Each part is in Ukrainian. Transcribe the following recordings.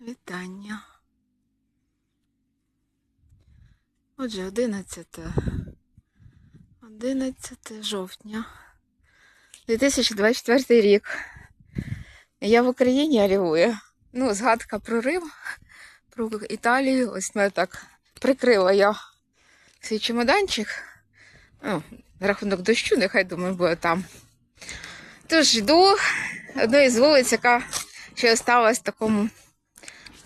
Вітання. Отже, 11. 11 жовтня 2024 рік. Я в Україні алілуя. Ну, згадка про Рим, про Італію. Ось мене так прикрила я свій чемоданчик. Ну, рахунок дощу, нехай думаю, буде там. Тож йду одної з вулиць, яка ще осталась в такому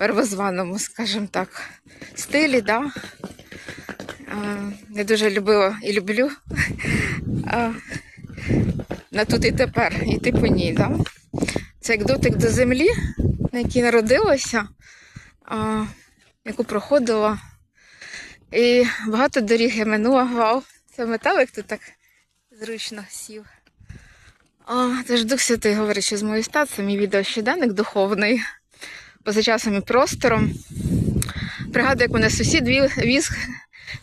первозваному, скажімо так, стилі, да. Я дуже любила і люблю на тут і тепер, йти по ній, да. Це як дотик до землі, на якій народилася, яку проходила. І багато доріг я минула. Вау, це металик тут так зручно сів. А, тож Дух Святий говорить, що з моєю стат, це мій відеощоденник духовний поза часом і простором. Пригадую, як мене сусід ві- віз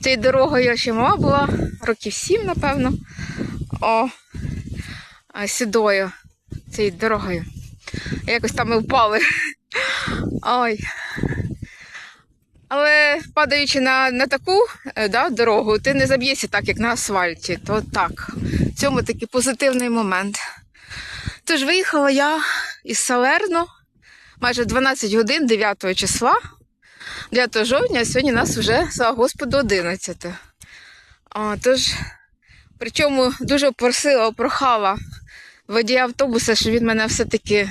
цією дорогою, ще мала була, років сім, напевно. О, сідою цією дорогою. Якось там ми впали. Ой. Але падаючи на, на таку е, да, дорогу, ти не заб'єшся так, як на асфальті. То так. В цьому такий позитивний момент. Тож виїхала я із Салерно майже 12 годин 9 числа, 9 жовтня, а сьогодні нас вже, слава Господу, 11. А, тож, причому дуже просила, прохала водія автобуса, що він мене все-таки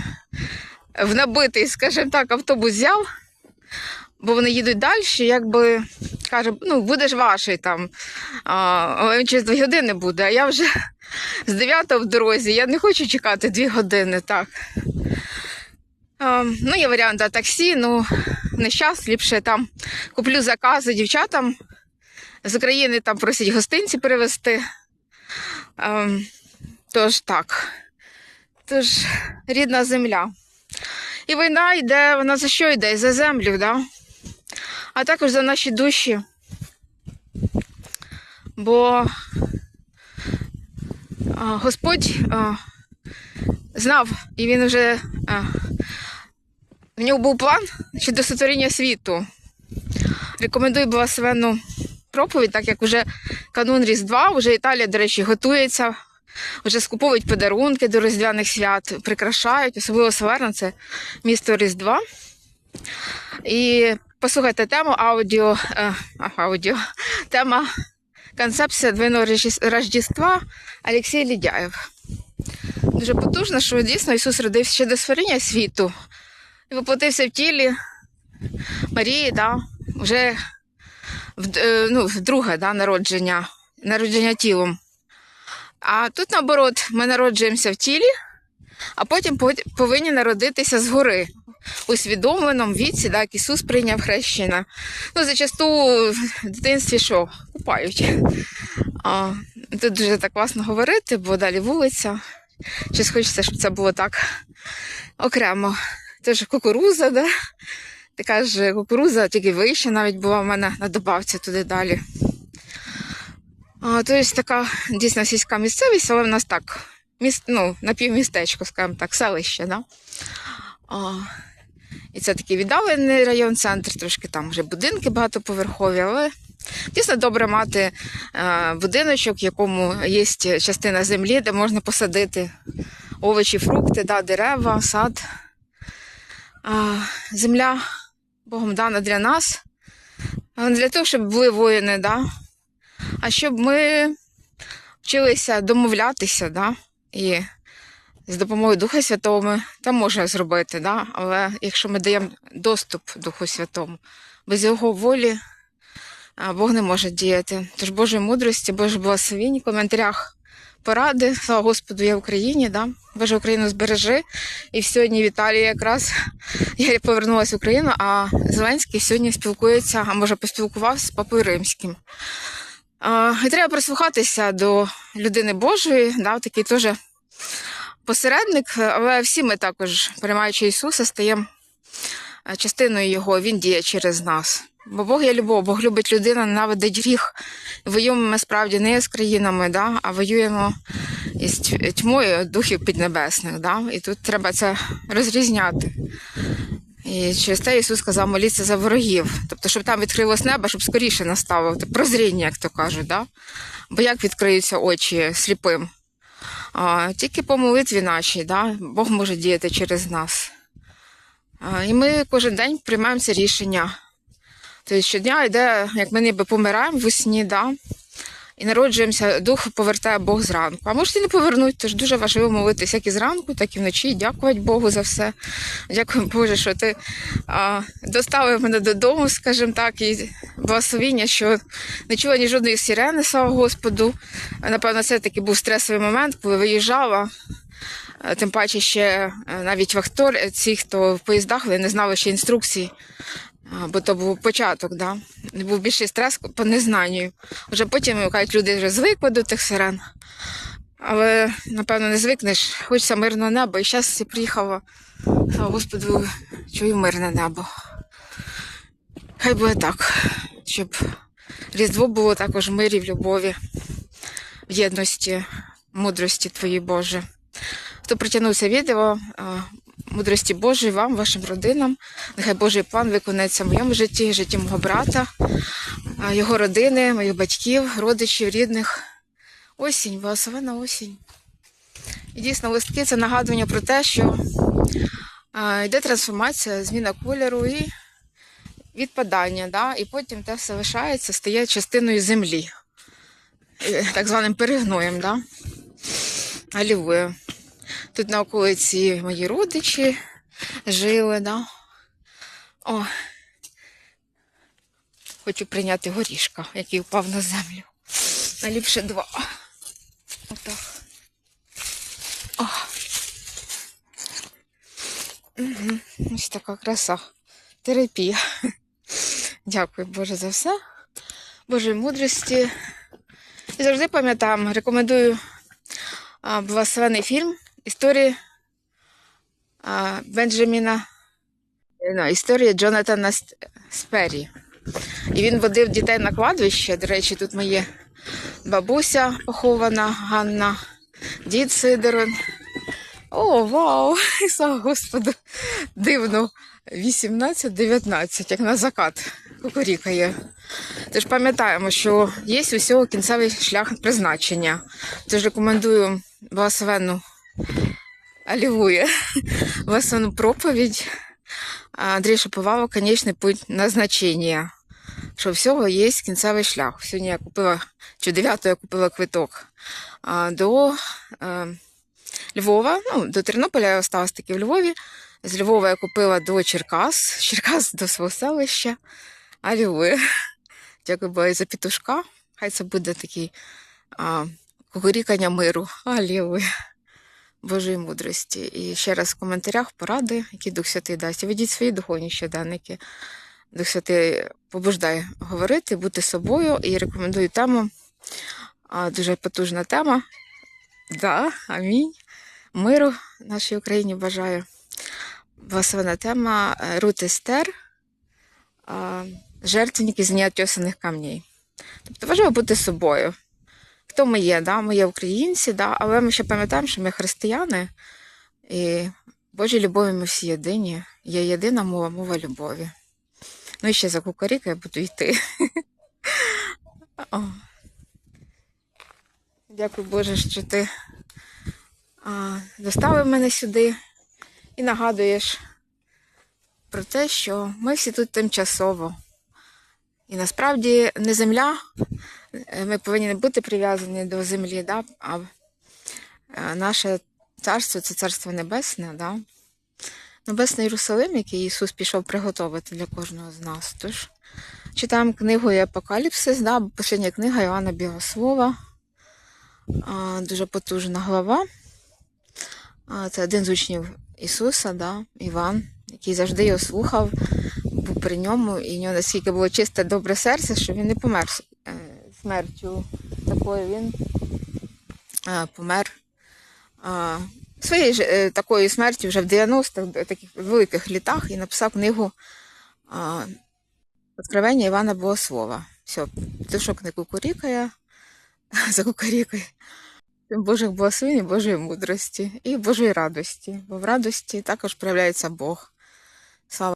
в набитий, скажімо так, автобус взяв, бо вони їдуть далі, якби каже, ну, будеш ваший там, але він через 2 години буде, а я вже з 9 в дорозі, я не хочу чекати 2 години, так. Ну, є варіант а, таксі, ну, не час, ліпше там куплю закази дівчатам. З України там просять гостинці привезти. Тож так. Тож, рідна земля. І війна йде, вона за що йде? За землю, да? а також за наші душі. Бо Господь знав, і він вже в нього був план щодо сотворіння світу. Рекомендую благословенну проповідь, так як вже канун Різдва, вже Італія, до речі, готується, вже скуповують подарунки до Різдвяних свят, прикрашають, особливо Саверна, це місто Різдва. І послухайте тему аудіо, е, аудіо тема концепція двойного Рождес- Рождества Олексій Лідяєв. Дуже потужно, що дійсно Ісус родився ще до створіння світу воплотився в тілі Марії, да, вже е, ну, вдруге да, народження, народження тілом. А тут, наоборот, ми народжуємося в тілі, а потім повинні народитися згори. Усвідомленому віці, так, Ісус прийняв хрещення. Ну, зачасту в дитинстві що? Купають. А, тут дуже так класно говорити, бо далі вулиця. Щось хочеться, щоб це було так окремо. Теж кукуруза, да? така ж кукуруза, тільки вища навіть була в мене на добавці туди далі. А, тобто така дійсно сільська місцевість, але в нас так, міст, ну, напівмістечко, скажімо так, селище. Да? А, і це такий віддалений район, центр, трошки там вже будинки багатоповерхові, але дійсно добре мати е, будиночок, в якому є частина землі, де можна посадити овочі, фрукти, да, дерева, сад. Земля Богом дана для нас, не для того, щоб були воїни, да? а щоб ми вчилися домовлятися, да? і з допомогою Духа Святого ми це можна зробити, да? але якщо ми даємо доступ Духу Святому, без його волі Бог не може діяти. Тож Божої мудрості, Боже благословінь в коментарях поради. Слава Господу, я в Україні, да? Боже Україну збережи. І сьогодні в Італії якраз я повернулася в Україну, а Зеленський сьогодні спілкується, а може поспілкувався з Папою Римським. І треба прислухатися до людини Божої, да, такий теж посередник, але всі ми також, приймаючи Ісуса, стаємо е, частиною Його, Він діє через нас. Бо Бог є любов, Бог любить людину, ненавидить гріх. Воюємо ми справді не з країнами, да, а воюємо із тьмою духів піднебесних. Да? І тут треба це розрізняти. І через те Ісус сказав моліться за ворогів. Тобто, щоб там відкрилось небо, щоб скоріше настало. Тобто, Прозріння, як то кажуть. Да? Бо як відкриються очі сліпим? А, тільки по молитві нашій, да? Бог може діяти через нас. А, і ми кожен день приймаємо це рішення. Тобто щодня йде, як ми ніби помираємо в сні, да? і народжуємося, дух повертає Бог зранку. А можете не повернути, тож дуже важливо молитися як і зранку, так і вночі. Дякувати Богу за все. Дякую Боже, що ти а, доставив мене додому, скажімо так, і благословіння, що не чула ні жодної сирени, слава Господу. Напевно, це такий був стресовий момент, коли виїжджала. Е, Тим паче ще е, навіть вахтор, е, ці, хто в поїздах, вони не знали ще інструкцій, бо то був початок, да? був більший стрес по незнанню. Вже потім кажуть, люди вже звикли до тих сирен. Але, напевно, не звикнеш, хочеться мирного неба. І зараз я приїхала, слава Господу, чую мирне небо. Хай буде так, щоб Різдво було також в мирі, в любові, в єдності, мудрості Твоїй Боже. Хто притягнув це відео, мудрості Божої вам, вашим родинам. Нехай Божий план виконається в моєму житті, житті мого брата, його родини, моїх батьків, родичів, рідних. Осінь, благословена осінь. І дійсно, листки це нагадування про те, що йде трансформація, зміна кольору і відпадання, да? і потім те все лишається, стає частиною землі, Е, так званим перегноєм. Да? Алілуя. Тут на околиці мої родичі жили, да? О. Хочу прийняти горішка, який впав на землю. Найліпше два. Отак. О. Угу. Ось така краса. Терапія. Дякую, Боже, за все. Божої мудрості. І завжди пам'ятаємо, рекомендую благословений фільм історії а, Бенджаміна. Ну, історія Джонатана Спері. І він водив дітей на кладовище. До речі, тут моє бабуся похована, Ганна, дід Сидорон. О, вау! Слава Господу! Дивно. 18-19, як на закат кукурікає. Тож пам'ятаємо, що є у всього кінцевий шлях призначення. Тож рекомендую благословенну Алілуя, благословенну проповідь Андрія Шаповалова «Конечний путь назначення. Що всього є кінцевий шлях. Сьогодні я купила, чи 9 я купила квиток до е, Львова. Ну, до Тернополя я осталась таки в Львові. З Львова я купила до Черкас, Черкас до свого селища. Алілуя. Дякую Богу за пітушка. Хай це буде такий а, кукурікання миру. Алілуя. Божої мудрості. І ще раз в коментарях поради, які Дух Святий дасть. І Ведіть свої духовні щоденники. Дух Святий побуждає говорити, бути собою і рекомендую тему. Дуже потужна тема. Да, амінь. Миру нашій Україні бажаю. Благословена тема е, Рут Естер, а, жертвенники з неотесаних камней. Тобто важливо бути собою. Хто ми є? Да? Ми є українці, да? але ми ще пам'ятаємо, що ми християни, і Божій любові ми всі єдині. Є єдина мова, мова любові. Ну і ще за кукаріка я буду йти. Дякую Боже, що ти доставив мене сюди і нагадуєш про те, що ми всі тут тимчасово. І насправді не земля, ми повинні не бути прив'язані до землі, да? а е, наше царство це царство небесне, да? Небесний Єрусалим, який Ісус пішов приготувати для кожного з нас. Тож читаємо книгу Апокаліпсис, да? остання книга Іоанна Бігослова. Дуже потужна глава. Це один з учнів Ісуса, да? Іван, який завжди його слухав, був при ньому, і в нього настільки було чисте добре серце, що він не помер е, смертю такою. Він е, помер е, своєю ж, е, такою смертю вже в 90-х, таких великих літах, і написав книгу Откровення Івана Богослова. Все, птушок не кукурікає, закукарікає. Божих благословень, і Божої мудрості і Божої радості. Бо в радості також проявляється Бог. Слава